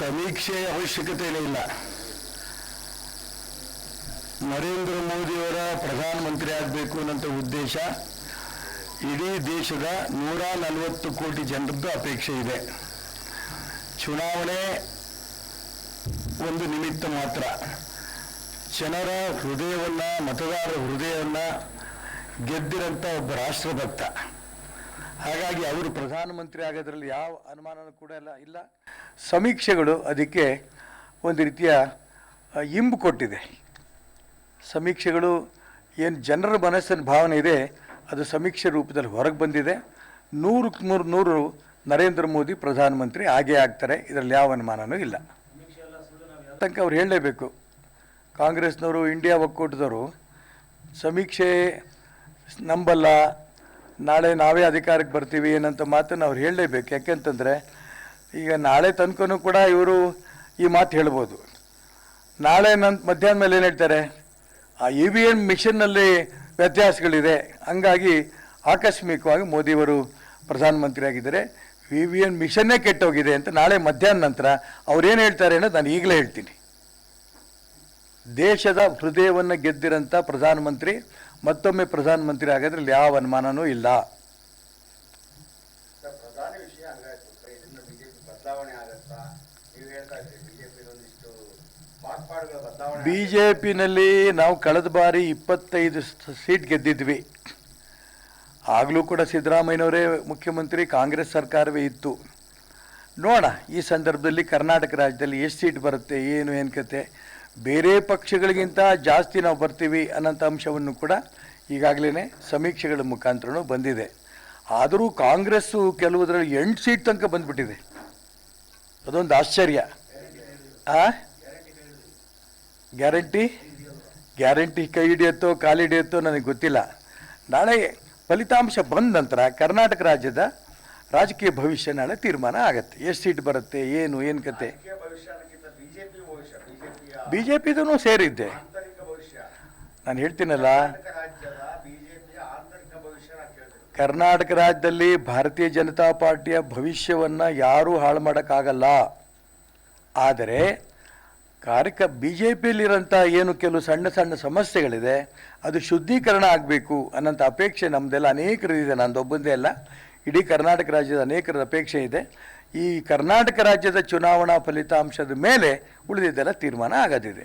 ಸಮೀಕ್ಷೆ ಅವಶ್ಯಕತೆಯೇ ಇಲ್ಲ. ನರೇಂದ್ರ ಮೋದಿಯವರ ಪ್ರಧಾನಮಂತ್ರಿ ಆಗಬೇಕು ಅನ್ನೋಂಥ ಉದ್ದೇಶ ಇಡೀ ದೇಶದ ನೂರ ನಲವತ್ತು ಕೋಟಿ ಜನರದ್ದು ಅಪೇಕ್ಷೆ ಇದೆ. ಚುನಾವಣೆ ಒಂದು ನಿಮಿತ್ತ ಮಾತ್ರ. ಜನರ ಹೃದಯವನ್ನ, ಮತದಾರರ ಹೃದಯವನ್ನ ಗೆದ್ದಿರಂಥ ಒಬ್ಬ ರಾಷ್ಟ್ರಭಕ್ತ ಹಾಗಾಗಿ ಅವರು ಪ್ರಧಾನಮಂತ್ರಿ ಆಗೋದ್ರಲ್ಲಿ ಯಾವ ಅನುಮಾನನೂ ಕೂಡ ಇಲ್ಲ. ಸಮೀಕ್ಷೆಗಳು ಅದಕ್ಕೆ ಒಂದು ರೀತಿಯ ಇಂಬು ಕೊಟ್ಟಿದೆ. ಸಮೀಕ್ಷೆಗಳು ಏನು ಜನರ ಮನಸ್ಸಿನ ಭಾವನೆ ಇದೆ, ಅದು ಸಮೀಕ್ಷೆ ರೂಪದಲ್ಲಿ ಹೊರಗೆ ಬಂದಿದೆ. ನೂರಕ್ಕೆ ನೂರು ನೂರು ನರೇಂದ್ರ ಮೋದಿ ಪ್ರಧಾನಮಂತ್ರಿ ಆಗೇ ಆಗ್ತಾರೆ, ಇದರಲ್ಲಿ ಯಾವ ಅನುಮಾನನೂ ಇಲ್ಲ. ತನಕ ಅವ್ರು ಹೇಳಲೇಬೇಕು. ಕಾಂಗ್ರೆಸ್ನವರು, ಇಂಡಿಯಾ ಒಕ್ಕೂಟದವರು, ಸಮೀಕ್ಷೆ ನಂಬಲ್ಲ, ನಾಳೆ ನಾವೇ ಅಧಿಕಾರಕ್ಕೆ ಬರ್ತೀವಿ ಏನಂತ ಮಾತನ್ನು ಅವ್ರು ಹೇಳಲೇಬೇಕು. ಯಾಕೆಂತಂದರೆ ಈಗ ನಾಳೆ ತನಕನೂ ಕೂಡ ಇವರು ಈ ಮಾತು ಹೇಳ್ಬೋದು. ನಾಳೆ ನನ್ನ ಮಧ್ಯಾಹ್ನ ಮೇಲೆ ಏನು ಹೇಳ್ತಾರೆ? ಆ ಇ ವಿ ಎನ್ ಮಿಷನ್ನಲ್ಲಿ ವ್ಯತ್ಯಾಸಗಳಿದೆ. ಹಂಗಾಗಿ ಆಕಸ್ಮಿಕವಾಗಿ ಮೋದಿಯವರು ಪ್ರಧಾನಮಂತ್ರಿ ಆಗಿದ್ದಾರೆ ವಿ ವಿ ಎನ್ ಮಿಷನ್ನೇ ಕೆಟ್ಟೋಗಿದೆ ಅಂತ ನಾಳೆ ಮಧ್ಯಾಹ್ನ ನಂತರ ಅವ್ರೇನು ಹೇಳ್ತಾರೆ ಅನ್ನೋದು ನಾನು ಈಗಲೇ ಹೇಳ್ತೀನಿ. ದೇಶದ ಹೃದಯವನ್ನು ಗೆದ್ದಿರಂಥ ಪ್ರಧಾನಮಂತ್ರಿ, ಮತ್ತೊಮ್ಮೆ ಪ್ರಧಾನಮಂತ್ರಿ ಆಗೋದ್ರಲ್ಲಿ ಯಾವ ಅನುಮಾನವೂ ಇಲ್ಲ. ಬದಲಾವಣೆ ನೀವು ಹೇಳ್ತಾ ಬಿಜೆಪಿ ಒಂದಿಷ್ಟು ಬಿ ನಾವು ಕಳೆದ ಬಾರಿ ಇಪ್ಪತ್ತೈದು ಸೀಟ್ ಗೆದ್ದಿದ್ವಿ. ಆಗಲೂ ಕೂಡ ಸಿದ್ದರಾಮಯ್ಯನವರೇ ಮುಖ್ಯಮಂತ್ರಿ, ಕಾಂಗ್ರೆಸ್ ಸರ್ಕಾರವೇ ಇತ್ತು. ನೋಡೋಣ ಈ ಸಂದರ್ಭದಲ್ಲಿ ಕರ್ನಾಟಕ ರಾಜ್ಯದಲ್ಲಿ ಎಷ್ಟು ಸೀಟ್ ಬರುತ್ತೆ, ಏನು ಏನು ಕತೆ? ಬೇರೆ ಪಕ್ಷಗಳಿಗಿಂತ ಜಾಸ್ತಿ ನಾವು ಬರ್ತೀವಿ ಅನ್ನೋಂಥ ಅಂಶವನ್ನು ಕೂಡ ಈಗಾಗಲೇ ಸಮೀಕ್ಷೆಗಳ ಮುಖಾಂತರನೂ ಬಂದಿದೆ. ಆದರೂ ಕಾಂಗ್ರೆಸ್ಸು ಕೆಲವುದರಲ್ಲಿ ಎಂಟು ಸೀಟ್ ತನಕ ಬಂದ್ಬಿಟ್ಟಿದೆ. ಅದೊಂದು ಆಶ್ಚರ್ಯ. ಆ? ಗ್ಯಾರಂಟಿ? ಗ್ಯಾರಂಟಿ ಕೈ ಹಿಡಿಯುತ್ತೋ ಕಾಲು ಹಿಡಿಯುತ್ತೋ ನನಗೆ ಗೊತ್ತಿಲ್ಲ. ನಾಳೆ ಫಲಿತಾಂಶ ಬಂದ ನಂತರ ಕರ್ನಾಟಕ ರಾಜ್ಯದ ರಾಜಕೀಯ ಭವಿಷ್ಯ ನಾಳೆ ತೀರ್ಮಾನ ಆಗತ್ತೆ. ಎಷ್ಟು ಸೀಟ್ ಬರುತ್ತೆ ಏನು ಏನು ಕತೆ? ಬಿ ಜೆ ಪಿದೂ ಸೇರಿದ್ದೆ. ನಾನು ಹೇಳ್ತೀನಲ್ಲ ಕರ್ನಾಟಕ ರಾಜ್ಯದ ಬಿಜೆಪಿಯ ಆಂತರಿಕ ಭವಿಷ್ಯ ನಾನು ಕೇಳ್ತೀನಿ ಕರ್ನಾಟಕ ರಾಜ್ಯದಲ್ಲಿ ಭಾರತೀಯ ಜನತಾ ಪಾರ್ಟಿಯ ಭವಿಷ್ಯವನ್ನು ಯಾರೂ ಹಾಳು ಮಾಡೋಕ್ಕಾಗಲ್ಲ. ಆದರೆ ಕಾರ್ಯಕ ಬಿ ಜೆ ಪಿಯಲ್ಲಿರೋಂಥ ಏನು ಕೆಲವು ಸಣ್ಣ ಸಣ್ಣ ಸಮಸ್ಯೆಗಳಿದೆ, ಅದು ಶುದ್ಧೀಕರಣ ಆಗಬೇಕು ಅನ್ನೋಂಥ ಅಪೇಕ್ಷೆ ನಮ್ಮದೆಲ್ಲ ಅನೇಕರಿದೆ ನಂದೊಬ್ಬಂದೇ ಅಲ್ಲ, ಇಡೀ ಕರ್ನಾಟಕ ರಾಜ್ಯದ ಅನೇಕರ ಅಪೇಕ್ಷೆ ಇದೆ. ಈ ಕರ್ನಾಟಕ ರಾಜ್ಯದ ಚುನಾವಣಾ ಫಲಿತಾಂಶದ ಮೇಲೆ ಉಳಿದಿದ್ದೆಲ್ಲ ತೀರ್ಮಾನ ಆಗೋದಿದೆ.